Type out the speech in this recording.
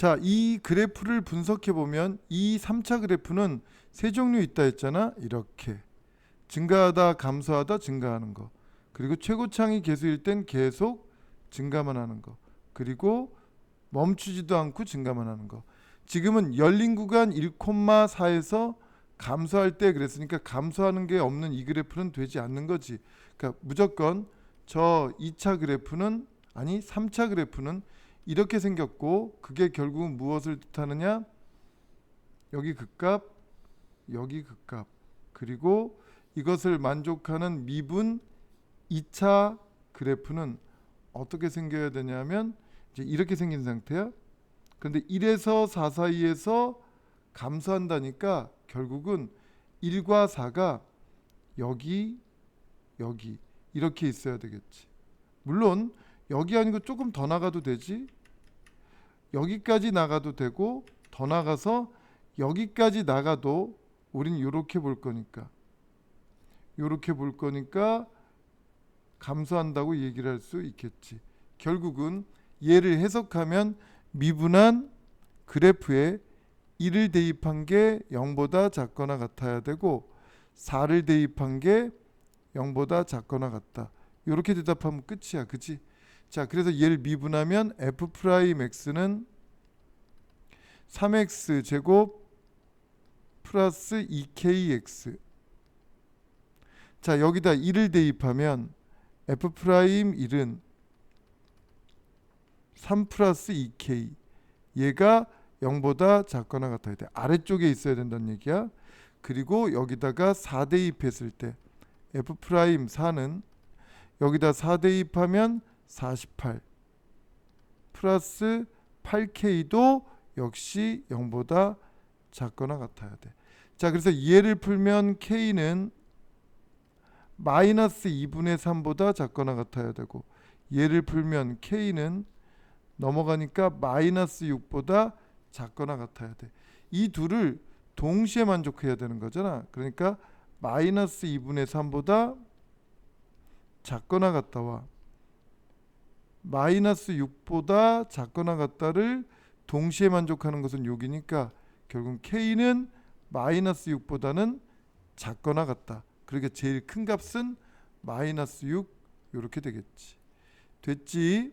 자, 이 그래프를 분석해 보면 이 3차 그래프는 세 종류 있다 했잖아. 이렇게 증가하다 감소하다 증가하는 거. 그리고 최고창이 계수일 땐 계속 증가만 하는 거. 그리고 멈추지도 않고 증가만 하는 거. 지금은 열린 구간 1,4에서 감소할 때 그랬으니까 감소하는 게 없는 이 그래프는 되지 않는 거지. 그러니까 무조건 저 2차 그래프는 아니 3차 그래프는 이렇게 생겼고 그게 결국은 무엇을 뜻하느냐? 여기 극값, 여기 극값. 그리고 이것을 만족하는 미분 2차 그래프는 어떻게 생겨야 되냐면 이제 이렇게 생긴 상태야. 그런데 1에서 4 사이에서 감소한다니까 결국은 1과 4가 여기 여기 이렇게 있어야 되겠지. 물론 여기 아니고 조금 더 나가도 되지. 여기까지 나가도 되고 더 나가서 여기까지 나가도 우린 이렇게 볼 거니까 이렇게 볼 거니까 감소한다고 얘기를 할 수 있겠지. 결국은 얘를 해석하면 미분한 그래프에 1을 대입한 게 0보다 작거나 같아야 되고 4를 대입한 게 0보다 작거나 같다. 이렇게 대답하면 끝이야. 그치? 자, 그래서 얘를 미분하면 f 프라임 x는 3x 제곱 플러스 2kx. 자, 여기다 1을 대입하면 f 프라임 1은 3 플러스 2k. 얘가 0보다 작거나 같아야 돼. 아래쪽에 있어야 된다는 얘기야. 그리고 여기다가 4 대입했을 때 f 프라임 4는 여기다 4 대입하면 48 플러스 8k도 역시 0보다 작거나 같아야 돼. 자, 그래서 얘를 풀면 k는 마이너스 2분의 3보다 작거나 같아야 되고 얘를 풀면 k는 넘어가니까 마이너스 6보다 작거나 같아야 돼. 이 둘을 동시에 만족해야 되는 거잖아. 그러니까 마이너스 2분의 3보다 작거나 같다와 마이너스 6보다 작거나 같다를 동시에 만족하는 것은 6이니까 결국 k는 마이너스 6보다는 작거나 같다. 그러니까 제일 큰 값은 마이너스 6 이렇게 되겠지. 됐지?